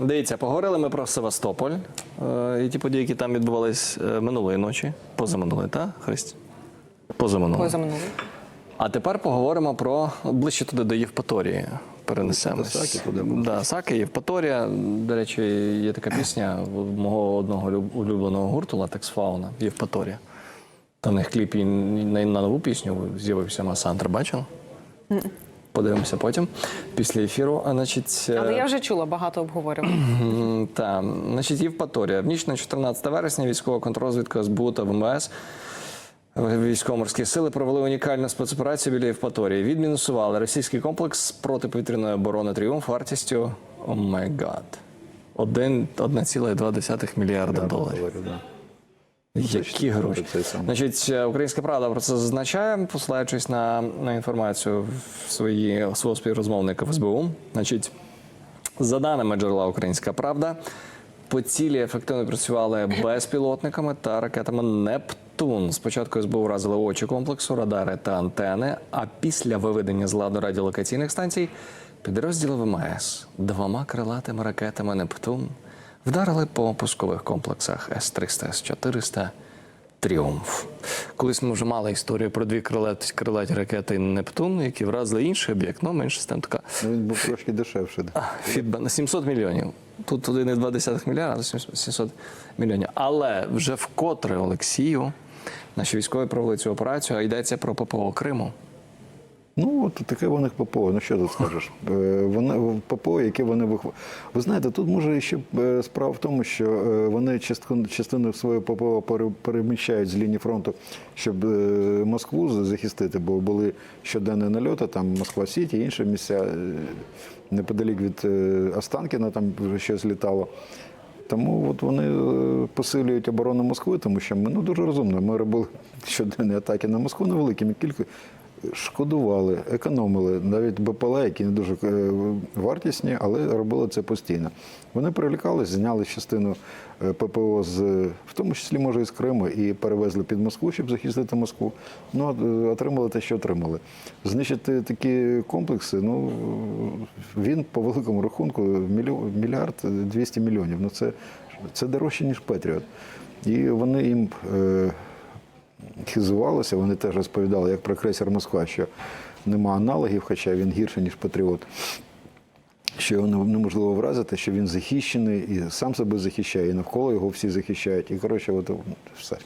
Дивіться, поговорили ми про Севастополь е, і ті події, які там відбувались е, минулої ночі. Позаминулої, так, Христі? Позаминулої. Позаминулий. А тепер поговоримо про ближче туди до Євпаторії. Перенесемось. До Саки туди. Да, Саки, Євпаторія. До речі, є така пісня мого одного люб- улюбленого гурту Латекс Фауна Євпаторія. Там в них кліп і на, на нову пісню з'явився Масантр. Бачив? Подивимося потім, після ефіру. А, значить, е, Але я вже чула багато обговорювань. Так, значить, Євпаторія. В ніч на 14 вересня військова контррозвідка СБУ та ВМС військово-морські сили провели унікальну спецоперацію біля Євпаторії. Відмінусували російський комплекс протиповітряної оборони Тріумф вартістю гад. 1,2 мільярда доларів. Які гроші? Значить, е, Українська правда про це зазначає, посилаючись на, на інформацію в свої свого співрозмовника в СБУ. Значить, за даними джерела Українська Правда, по цілі ефективно працювали безпілотниками та ракетами Нептун. Спочатку СБУ вразили очі комплексу, радари та антени. А після виведення з ладу радіолокаційних станцій підрозділи ВМС двома крилатими ракетами Нептун вдарили по пускових комплексах С-300, С-400. Тріумф. Колись ми вже мали історію про дві крилаті, крилаті ракети Нептун, які вразили інший об'єкт, ну менше з тим така. Ну, він був трошки дешевший. да. Фідбе на 700 мільйонів. Тут 1,2 мільярда, а 700 мільйонів. Але вже вкотре Олексію наші військові провели цю операцію, а йдеться про ППО Криму. Ну, от таке вони ППО. Ну що тут скажеш? Е, Вони ППО, яке вони вихов... Ви знаєте, тут може ще е, справа в тому, що е, вони частину, частину своєї ППО переміщають з лінії фронту, щоб Москву захистити, бо були щоденні нальоти, там Москва Сіті, інші місця неподалік від Останкіна, там щось літало. Тому от вони посилюють оборону Москви, тому що ми ну дуже розумно. Ми робили щоденні атаки на Москву невеликими кількістю. Шкодували, економили навіть БПЛА, які не дуже е, вартісні, але робили це постійно. Вони прилікались, зняли частину е, ППО з, в тому числі, може, і з Криму, і перевезли під Москву, щоб захистити Москву. Ну, е, отримали те, що отримали. Знищити такі комплекси, ну він по великому рахунку мільярд 200 мільйонів. Ну це, це дорожче, ніж Петріот. І вони їм. Хизувалися, вони теж розповідали, як про крейсер Москва, що нема аналогів, хоча він гірше, ніж Патріот. Що його неможливо вразити, що він захищений і сам себе захищає, і навколо його всі захищають. І коротше, от все.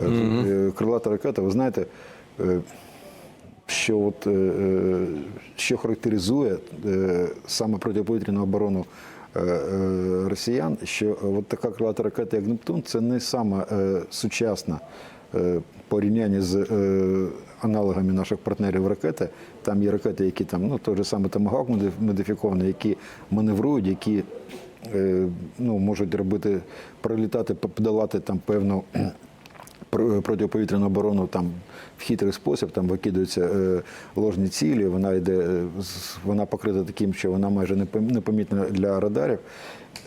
Е, Крилата ракета, ви знаєте, е, що, от, е, що характеризує саме протиповітряну оборону росіян, що от така крилата ракета, як Нептун, це не саме сучасна порівняння з е, аналогами наших партнерів ракети. Там є ракети, які там, ну той же саме Томагавк модиф- модифікований, які маневрують, які е, ну, можуть робити, пролітати, подолати там певну протиповітряну оборону там в хитрий спосіб, там викидаються е, ложні цілі, вона йде, е, вона покрита таким, що вона майже непом- непомітна для радарів.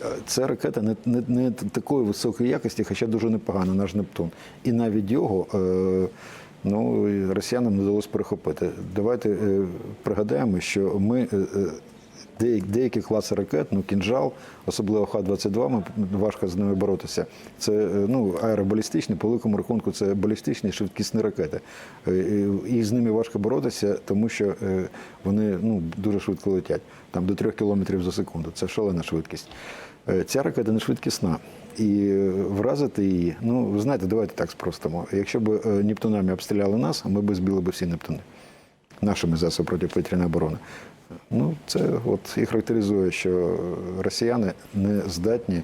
Е, Це ракета не, не, не такої високої якості, хоча дуже непогана, наш Нептун. І навіть його ну, росіянам не вдалося перехопити. Давайте пригадаємо, що ми. Е, е, Деякі, деякі класи ракет, ну кінжал, особливо Х-22, ми важко з ними боротися. Це е, ну, аеробалістичні, по великому рахунку, це балістичні швидкісні ракети. Е, І, і з ними важко боротися, тому що е, вони ну, дуже швидко летять, там до 3 км за секунду. Це шалена швидкість. Е, Ця ракета не швидкісна. І е, вразити її, ну ви знаєте, давайте так спростимо. Якщо б е, Нептунами обстріляли нас, ми б збили б всі Нептуни нашими засобами протиповітряної оборони. Ну, це от і характеризує, що росіяни не здатні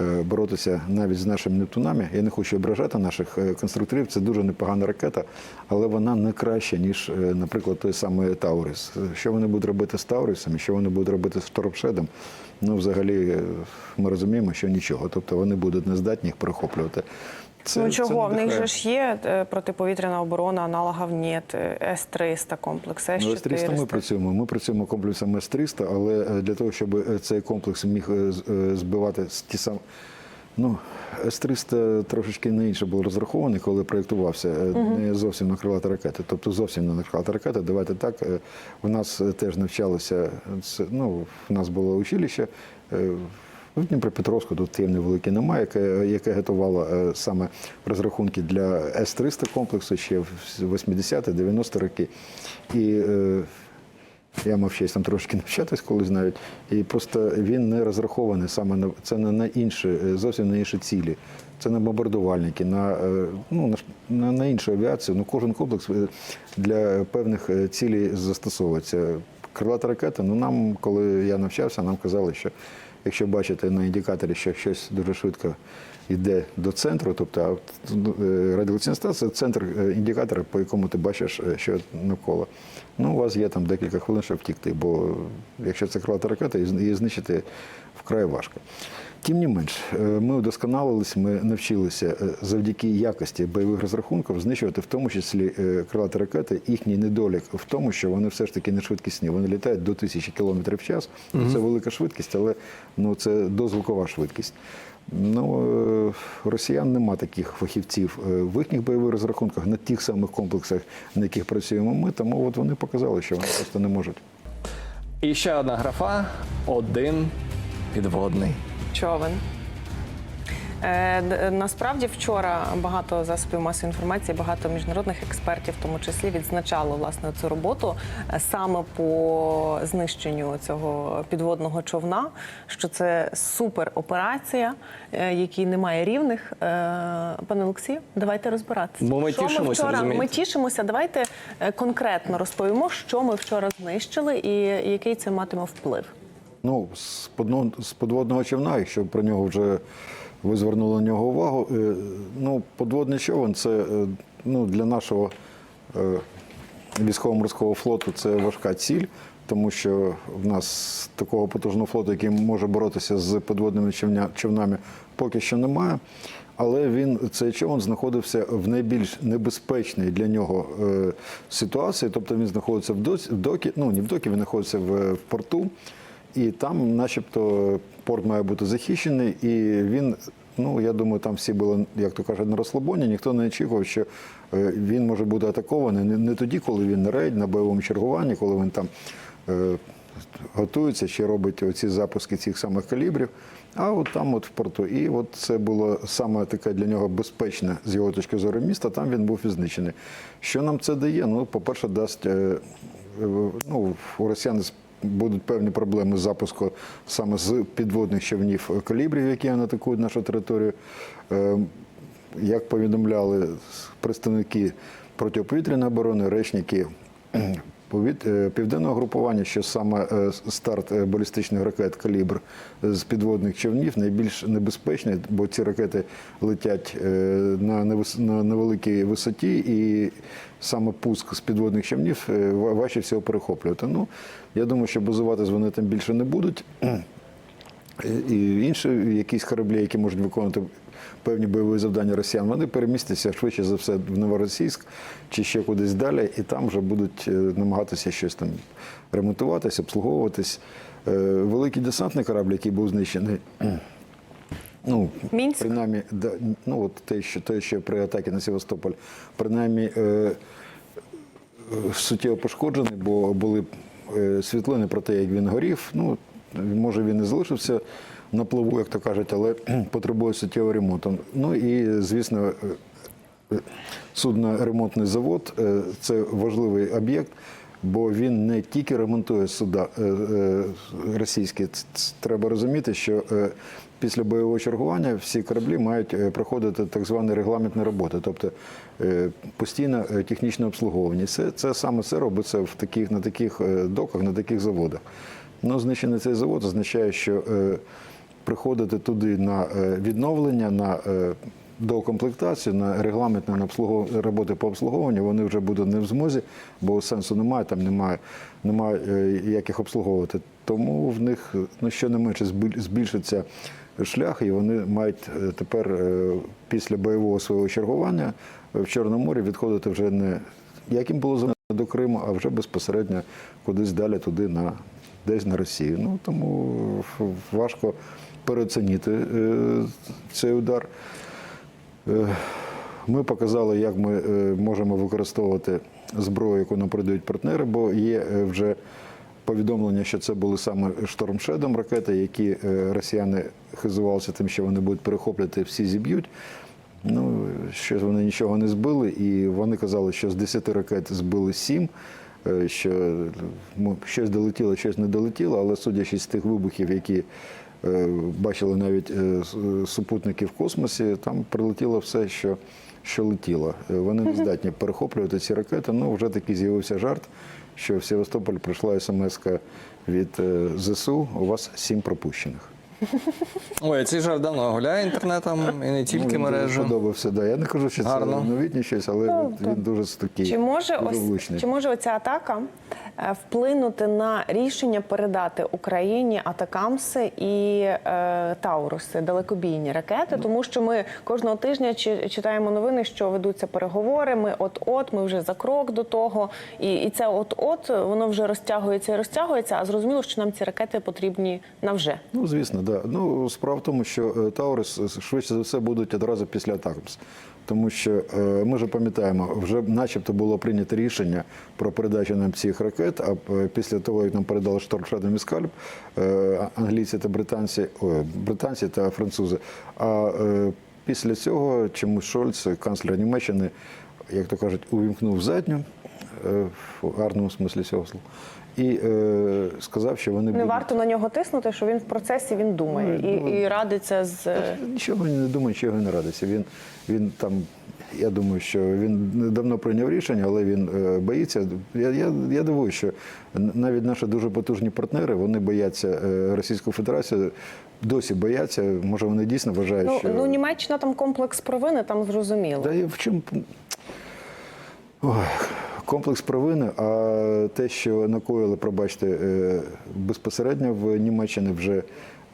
е, боротися навіть з нашими Нептунами. Я не хочу ображати наших е, конструкторів. Це дуже непогана ракета, але вона не краща, ніж, е, наприклад, той самий Таурис. Що вони будуть робити з Таурисом, що вони будуть робити з Торпшедом, ну, взагалі, е, ми розуміємо, що нічого. Тобто вони будуть не здатні їх перехоплювати. Це- ну це чого? В них же ж є е, протиповітряна оборона, аналогів нет, е, С-300 комплекс, Ну, С-300 ми працюємо. Ми працюємо комплексом С-300, але е, для того, щоб е, цей комплекс міг збивати ті самі. Ну, С-300 трошечки не інше був розрахований, коли проєктувався. Не зовсім на крилата ракети. Тобто зовсім не на крилата ракети. Давайте так. У нас теж навчалося, ну, в нас було училище. Е, В Дніпропетровську тут Київ невеликий немає, яке, яке готувало е, саме розрахунки для С-300 комплексу ще в 80-90 роки. І е, я мав честь там трошки навчатись колись навіть. І просто він не розрахований саме на це не на інші, е, зовсім на інші цілі. Це на бомбардувальники, на, ну, на, на, іншу авіацію. Ну, кожен комплекс для певних цілей застосовується. Крилата ракета, ну нам, коли я навчався, нам казали, що якщо бачите на індикаторі, що щось дуже швидко йде до центру, тобто е, станція це центр е, індикатора, по якому ти бачиш, е, що навколо. Ну, у вас є там декілька хвилин, щоб втікти, бо якщо це крилата ракета, її знищити вкрай важко. Тим не менш, е, ми удосконалились, ми навчилися е, завдяки якості бойових розрахунків знищувати в тому числі е, крилаті ракети. Їхній недолік в тому, що вони все ж таки не швидкісні. Вони літають до тисячі кілометрів в час. Це велика швидкість, але ну, це дозвукова швидкість. Ну, е, росіян нема таких фахівців е, в їхніх бойових розрахунках на тих самих комплексах, на яких працюємо ми. Тому от вони показали, що вони просто не можуть. І ще одна графа один підводний. Човен. Е, Насправді вчора багато засобів масової інформації, багато міжнародних експертів, в тому числі, відзначало власне цю роботу е, саме по знищенню цього підводного човна. Що це супер операція, е, якій немає рівних. Пане Олексію, давайте розбиратися. Бо ми Що тішимося, вчора? розумієте? Ми тішимося. Давайте конкретно розповімо, що ми вчора знищили і який це матиме вплив. Ну, з з подводного човна, якщо про нього вже ви звернули на нього увагу, е, ну, подводний човен це е, ну, для нашого е, військово-морського флоту це важка ціль, тому що в нас такого потужного флоту, який може боротися з подводними човнами, поки що немає. Але він цей човен знаходився в найбільш небезпечній для нього е, ситуації. Тобто він знаходиться в докі, ну не в докі, він знаходиться в, в порту. І там, начебто, порт має бути захищений, і він, ну я думаю, там всі були, як то кажуть, на розслабоні. Ніхто не очікував, що е, він може бути атакований не, тоді, коли він на рейд, на бойовому чергуванні, коли він там е, готується чи робить оці запуски цих самих калібрів. А от там, от в порту, і от це було саме таке для нього безпечне з його точки зору міста. Там він був відзначений. Що нам це дає? Ну, по-перше, дасть е, ну, у росіян будуть певні проблеми з запуску саме з підводних човнів калібрів, які атакують нашу територію. Е, Як повідомляли представники протиповітряної оборони, речники е, південного групування, що саме е, старт е, балістичних ракет калібр з підводних човнів найбільш небезпечний, бо ці ракети летять е, на невеликій висоті, і саме пуск з підводних човнів е, важче всього перехоплювати. Ну, я думаю, що базуватись вони там більше не будуть. І інші якісь кораблі, які можуть виконувати певні бойові завдання росіян, вони перемістяться швидше за все в Новоросійськ чи ще кудись далі, і там вже будуть е, намагатися щось там ремонтуватись, обслуговуватись. Е, Великий десантний корабль, який був знищений. Ну, Мінськ? принаймні, да, ну от те, що те, що при атаці на Севастополь, принаймні е, е, суттєво пошкоджений, бо були світлини про те, як він горів. Ну, може, він і залишився на плаву, як то кажуть, але потребує суттєвого ремонту. Ну і, звісно, е, судноремонтний завод е, це важливий об'єкт, бо він не тільки ремонтує суда е, е, російські. Треба розуміти, що е, після бойового чергування всі кораблі мають е, проходити так звані регламентні роботи, тобто е, постійне е, технічне обслуговування. Це, це саме це робиться в таких, на таких е, доках, на таких заводах. Ну, знищений цей завод означає, що е, приходити туди на е, відновлення, на е, доукомплектацію, на регламентне на роботи по обслуговуванню, вони вже будуть не в змозі, бо сенсу немає, там немає, немає е, як їх обслуговувати. Тому в них ну, збіль- збільшиться шлях, і вони мають тепер після бойового свого чергування в Чорному морі відходити вже не як їм було заведено до Криму, а вже безпосередньо кудись далі туди на десь на Росію. Ну тому важко переоцінити е, цей удар. Е, Ми показали, як ми е, можемо використовувати зброю, яку нам передають партнери, бо є вже повідомлення, що це були саме штормшедом ракети, які росіяни хизувалися тим, що вони будуть перехоплювати, всі зіб'ють. Ну, щось вони нічого не збили, і вони казали, що з 10 ракет збили 7, е, що ну, щось долетіло, щось не долетіло, але судячи з тих вибухів, які бачили навіть е, е, супутники в космосі, там прилетіло все, що, що летіло. Е, Вони не здатні перехоплювати ці ракети. Ну, вже такий з'явився жарт, що в Севастополь прийшла смс від е, ЗСУ, у вас 7 пропущених. Ой, цей жарт давно гуляє інтернетом і не тільки Ну, мережу. Сподобався, да. Я не кажу, що Гарно. це новітнє щось, але він, він дуже такий. Чи може дуже ось влучний. чи може оця атака е, вплинути на рішення передати Україні атакамси і е, Тауруси, далекобійні ракети? Тому що ми кожного тижня чи- читаємо новини, що ведуться переговори. Ми от-от, ми вже за крок до того, і, і це от-от воно вже розтягується і розтягується. А зрозуміло, що нам ці ракети потрібні навже. Ну, звісно, да. Ну, справа в тому, що е, Таурус е, швидше за все будуть одразу після Атакамс. Тому що е, ми ж пам'ятаємо, вже начебто було прийнято рішення про передачу нам цих ракет, а е, після того, як нам передали Штормшедом і Скальп, е, англійці та британці, ой, британці та французи. А після цього чомусь Шольц, канцлер Німеччини, як то кажуть, увімкнув задню в гарному смислі цього слова. І е, сказав, що вони Не будуть варто на нього тиснути, що він в процесі він думає Ну, і, і радиться з е, Нічого не думає, нічого не радиться. Він, він там, я думаю, що він давно прийняв рішення, але він е, боїться. Я, я, я дивуюсь, що навіть наші дуже потужні партнери вони бояться е, Російської Федерації, досі бояться. Може, вони дійсно вважають, ну, що ну Німеччина там комплекс провини, там зрозуміло. Та і в чому Ой, комплекс провини, а те, що накоїли, пробачте, е, безпосередньо в Німеччині вже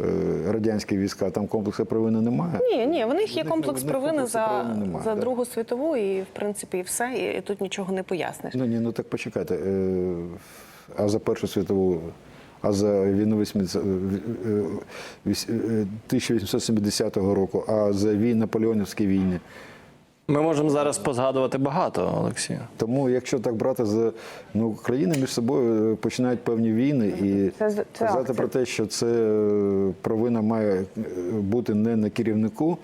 е, радянські війська, там комплексу провини немає. Ні, ні, в них є В комплекс них провини за, провини немає, за. Другу світову, і в принципі і все, і, тут нічого не поясниш. Ну ні, ну так почекайте. е, А за Першу світову, а за війну 80, е, е, віс- е, 1870 року, а за вій, наполеонівські війни. Ми можемо зараз позгадувати багато, Олексію. Тому, якщо так брати за ну, країни між собою е, починають певні війни, і Це з- це казати акція. про те, що це е, провина має е, бути не на керівнику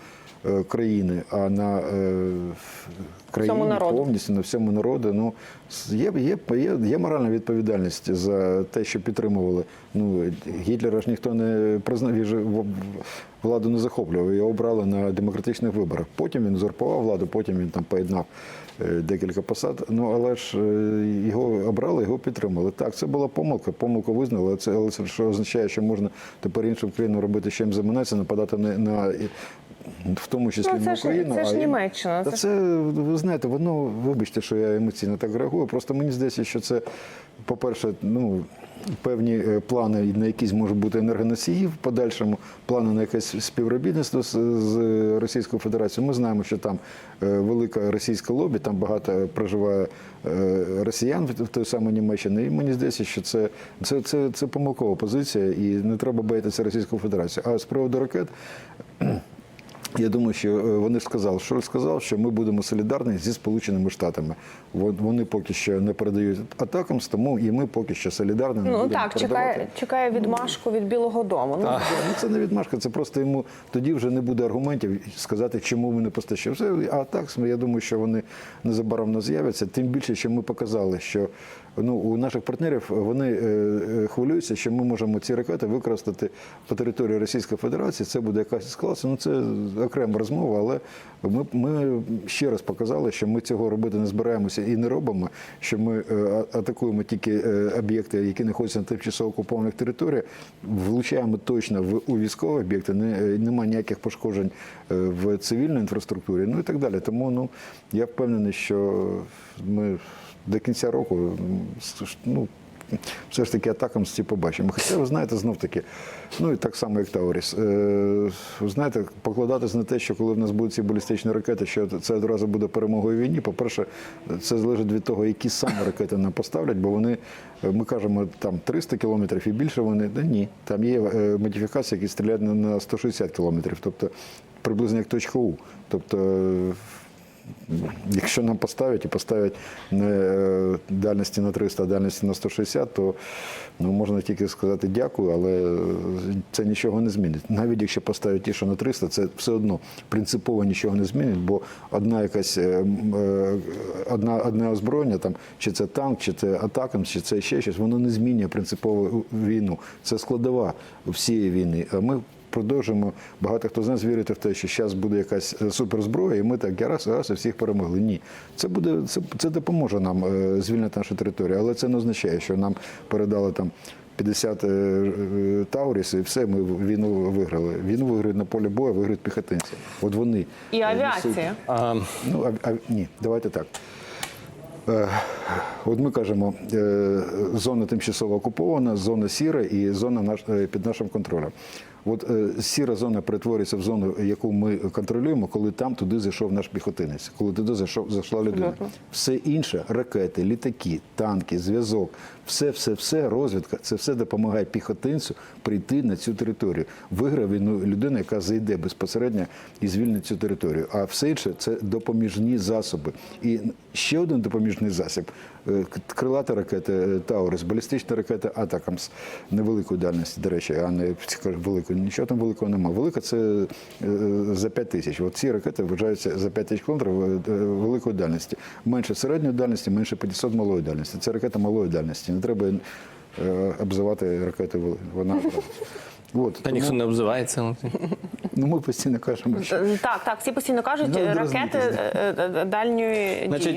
країни, а на е, країні повністю на всьому народу. Ну є, є, є, є моральна відповідальність за те, що підтримували. Ну Гітлера ж ніхто не признав, він же владу не захоплював. Його обрали на демократичних виборах. Потім він узурпував владу, потім він там поєднав е, декілька посад. Ну але ж е, його обрали, його підтримали. Так, це була помилка, помилку визнали. але Це але це що означає, що можна тепер іншим країнам робити, що їм заманеться, нападати на, на в тому числі Ну, це на ж- це ж Німеччина, Та це це ви знаєте, воно вибачте, що я емоційно так реагую. Просто мені здається, що це, по-перше, ну. Певні е, плани на якісь можуть бути енергоносії в подальшому, плани на якесь співробітництво з, Російською Федерацією. Ми знаємо, що там е, велика російська лобі, там багато проживає е, росіян в той самій Німеччині. І мені здається, що це, це, це, це помилкова позиція, і не треба боятися Російської Федерації. А з приводу ракет. Я думаю, що е, вони ж сказали, Шольц сказав, що ми будемо солідарні зі Сполученими Штатами. Вон- Вони поки що не передають атакам, тому і ми поки що солідарні. не Ну будемо так, передавати. чекає, чекає відмашку від Білого Дому. Ну, Ну, це не відмашка, це просто йому тоді вже не буде аргументів сказати, чому ми не постачали. Все, а так, я думаю, що вони незабаром не з'являться. Тим більше, що ми показали, що ну, у наших партнерів вони е, е, хвилюються, що ми можемо ці ракети використати по території Російської Федерації. Це буде якась ескалація. Ну це окрема розмова, але ми, ми ще раз показали, що ми цього робити не збираємося і не робимо. Що ми е, атакуємо тільки е, об'єкти, які знаходяться на тимчасово окупованих територіях, влучаємо точно в у військові об'єкти. Не, е, немає ніяких пошкоджень е, в цивільній інфраструктурі. Ну і так далі. Тому ну я впевнений, що ми до кінця року ну. Все ж таки атакам ці побачимо. Хоча, ви знаєте, знов таки, ну і так само, як Тауріс. Е, ви знаєте, покладатись на те, що коли в нас будуть ці балістичні ракети, що це одразу буде перемогою війні. По-перше, це залежить від того, які саме ракети нам поставлять, бо вони, е, ми кажемо, там 300 кілометрів і більше вони. Да ні, там є е, модифікації, які стріляють на- на 160 кілометрів, тобто приблизно як точка У. Тобто якщо нам поставять і поставять не е, дальності на 300, а дальності на 160, то ну, можна тільки сказати дякую, але це нічого не змінить. Навіть якщо поставять ті, що на 300, це все одно принципово нічого не змінить, бо одна якась е, е, одна, одне озброєння, там, чи це танк, чи це атакам, чи це ще щось, воно не змінює принципово війну. Це складова всієї війни. А ми продовжуємо. Багато хто з нас вірити в те, що зараз буде якась е, суперзброя, і ми так я раз, раз і всіх перемогли. Ні, це буде це, це допоможе нам е, звільнити нашу територію, але це не означає, що нам передали там. 50 е, Тауріс, і все, ми війну виграли. Війну виграють на полі бою, виграють піхотинці. От вони І авіація. А, Ну, а, а, ні, давайте так. От ми кажемо, зона тимчасово окупована, зона сіра і зона наш, під нашим контролем. От е, сіра зона перетворюється в зону, яку ми контролюємо, коли там туди зайшов наш піхотинець, коли туди зайшов, зайшла людина. Все інше ракети, літаки, танки, зв'язок, все, все, все, розвідка, це все допомагає піхотинцю прийти на цю територію. Виграв війну людина, яка зайде безпосередньо і звільнить цю територію. А все інше це допоміжні засоби. І ще один допоміжний засіб е, крилата ракети е, Таурис, балістична ракета Атакамс невеликої дальності, до речі, а не кажуть, великої. Нічого там великого немає. Велика це е, за 5 тисяч. От ці ракети вважаються за 5 тисяч кілометрів е, е, великої дальності. Менше середньої дальності, менше 500 малої дальності. Це ракета малої дальності. Не треба е, обзивати ракети Вона От, та ніхто не обзивається. ну, ми постійно кажемо, що Е, Так, так, всі постійно кажуть Ну, е, ракети е, е, е, дальньої дії. Значить,